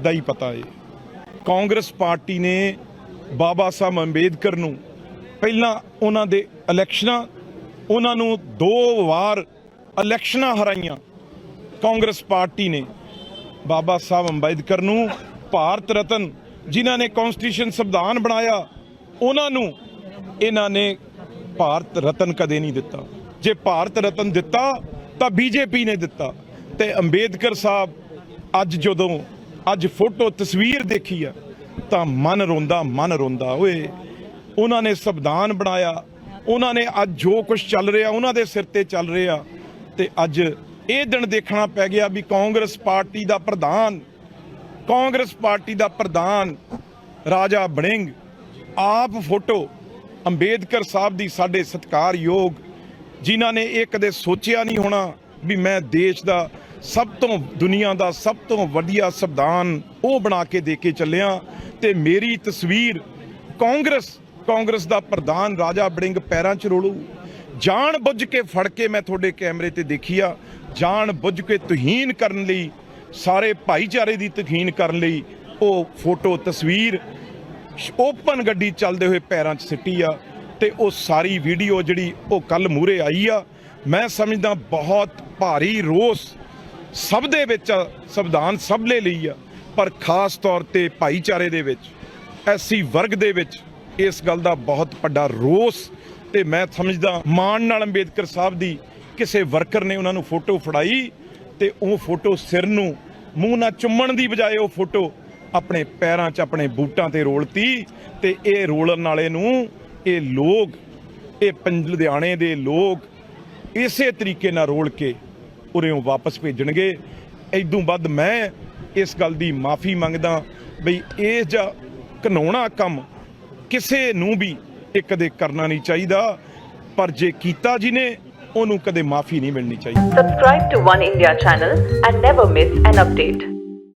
ਦਾ ਹੀ ਪਤਾ ਏ। ਕਾਂਗਰਸ ਪਾਰਟੀ ਨੇ ਬਾਬਾ ਸਾਹਿਬ ਅੰਬੇਦਕਰ ਨੂੰ ਪਹਿਲਾਂ ਉਹਨਾਂ ਦੇ ਇਲੈਕਸ਼ਨਾਂ, ਉਹਨਾਂ ਨੂੰ ਦੋ ਵਾਰ ਇਲੈਕਸ਼ਨਾਂ ਹਰਾਈਆਂ। ਕਾਂਗਰਸ ਪਾਰਟੀ ਨੇ ਬਾਬਾ ਸਾਹਿਬ ਅੰਬੇਦਕਰ ਨੂੰ, ਭਾਰਤ ਰਤਨ ਜਿਨ੍ਹਾਂ ਨੇ ਕਨਸਟੀਟਿਊਸ਼ਨ ਸੰਵਿਧਾਨ ਬਣਾਇਆ, ਉਹਨਾਂ ਨੂੰ ਇਹਨਾਂ ਨੇ ਭਾਰਤ ਰਤਨ ਕਦੇ ਨਹੀਂ ਦਿੱਤਾ। ਜੇ ਭਾਰਤ ਰਤਨ ਦਿੱਤਾ ਤਾਂ ਬੀਜੇਪੀ ਨੇ ਦਿੱਤਾ। ਤੇ ਅੰਬੇਦਕਰ ਸਾਹਿਬ ਅੱਜ ਜਦੋਂ ਅੱਜ ਫੋਟੋ ਤਸਵੀਰ ਦੇਖੀ ਆ, ਤਾਂ ਮਨ ਰੋਂਦਾ ਮਨ ਰੋਂਦਾ, ਓਏ, ਉਹਨਾਂ ਨੇ ਸੰਵਿਧਾਨ ਬਣਾਇਆ, ਉਹਨਾਂ ਨੇ ਅੱਜ ਜੋ ਕੁਝ ਚੱਲ ਰਿਹਾ, ਉਹਨਾਂ ਦੇ ਸਿਰ ਤੇ ਚੱਲ ਰਿਹਾ, ਤੇ ਅੱਜ ਇਹ ਦਿਨ ਦੇਖਣਾ ਪੈ ਗਿਆ ਵੀ ਕਾਂਗਰਸ ਪਾਰਟੀ ਦਾ ਪ੍ਰਧਾਨ, ਕਾਂਗਰਸ ਪਾਰਟੀ ਦਾ ਪ੍ਰਧਾਨ ਰਾਜਾ ਬਣਿੰਗ, ਆਪ ਫੋਟੋ ਅੰਬੇਦਕਰ ਸਾਹਿਬ ਦੀ ਸਾਡੇ ਸਤਿਕਾਰਯੋਗ, ਜਿਨ੍ਹਾਂ ਨੇ ਇਹ ਕਦੇ ਸੋਚਿਆ ਨਹੀਂ ਹੋਣਾ ਵੀ ਮੈਂ ਦੇਸ਼ ਦਾ ਸਭ ਤੋਂ ਦੁਨੀਆ ਦਾ ਸਭ ਤੋਂ ਵਧੀਆ ਸੰਵਿਧਾਨ ਉਹ ਬਣਾ ਕੇ ਦੇ ਕੇ ਚੱਲਿਆ ਤੇ ਮੇਰੀ ਤਸਵੀਰ ਕਾਂਗਰਸ ਕਾਂਗਰਸ ਦਾ ਪ੍ਰਧਾਨ ਰਾਜਾ ਬੜਿੰਗ ਪੈਰਾਂ 'ਚ ਰੋਲੂ। ਜਾਣ ਬੁੱਝ ਕੇ ਫੜ ਕੇ ਮੈਂ ਤੁਹਾਡੇ ਕੈਮਰੇ ਤੇ ਦੇਖੀ ਆ। ਜਾਣ ਬੁੱਝ ਕੇ ਤੁਹੀਨ ਕਰਨ ਲਈ, ਸਾਰੇ ਭਾਈਚਾਰੇ ਦੀ ਤੁਹੀਨ ਕਰਨ ਲਈ ਉਹ ਫੋਟੋ, ਤਸਵੀਰ, ਓਪਨ ਗੱਡੀ ਚੱਲਦੇ ਹੋਏ ਪੈਰਾਂ 'ਚ ਸਿੱਟੀ ਆ ਤੇ ਉਹ ਸਾਰੀ ਵੀਡੀਓ ਜਿਹੜੀ ਉਹ ਕੱਲ ਮੂਰੇ ਆਈ ਆ। ਮੈਂ ਸਮਝਦਾ ਬਹੁਤ ਭਾਰੀ ਰੋਸ ਸਭ ਦੇ ਵਿੱਚ ਆ, ਸੰਵਿਧਾਨ ਸਭ ਲਈ ਲਈ ਆ ਪਰ ਖਾਸ ਤੌਰ ਤੇ ਭਾਈਚਾਰੇ ਦੇ ਵਿੱਚ ਐਸੀ ਵਰਗ ਦੇ ਵਿੱਚ ਇਸ ਗੱਲ ਦਾ ਬਹੁਤ ਵੱਡਾ ਰੋਸ ਤੇ ਮੈਂ ਸਮਝਦਾ ਮਾਣ ਨਾਲ ਅੰਬੇਦਕਰ ਸਾਹਿਬ ਦੀ ਕਿਸੇ ਵਰਕਰ ਨੇ ਉਹਨਾਂ ਨੂੰ ਫੋਟੋ ਫੜਾਈ ਤੇ ਉਹ ਫੋਟੋ ਸਿਰ ਨੂੰ ਮੂੰਹ ਨਾਲ ਚੁੰਮਣ ਦੀ ਬਜਾਏ ਉਹ ਫੋਟੋ ਆਪਣੇ ਪੈਰਾਂ 'ਚ ਆਪਣੇ ਬੂਟਾਂ ਤੇ ਰੋਲਤੀ ਤੇ ਇਹ ਰੋਲਣ ਵਾਲੇ ਨੂੰ ਇਹ ਲੋਕ ਇਹ ਪੰਜ ਲੁਧਿਆਣੇ ਦੇ ਲੋਕ ਇਸੇ ਤਰੀਕੇ ਨਾਲ ਰੋਲ ਕੇ ਉਰਿਓਂ ਵਾਪਸ ਭੇਜਣਗੇ। ਐਦੋਂ ਵੱਧ ਮੈਂ ਇਸ ਗੱਲ ਦੀ ਮਾਫੀ ਮੰਗਦਾ ਬਈ ਇਹ ਜਿਹਾ ਘਨੌਣਾ ਕੰਮ ਕਿਸੇ ਨੂੰ ਵੀ ਇਹ ਕਦੇ ਕਰਨਾ ਨਹੀਂ ਚਾਹੀਦਾ। ਪਰ ਜੇ ਕੀਤਾ ਜਿਹਨੇ, ਉਹਨੂੰ ਕਦੇ ਮਾਫੀ ਨਹੀਂ ਮਿਲਣੀ ਚਾਹੀਦੀ। Subscribe to One India channel and never miss an update.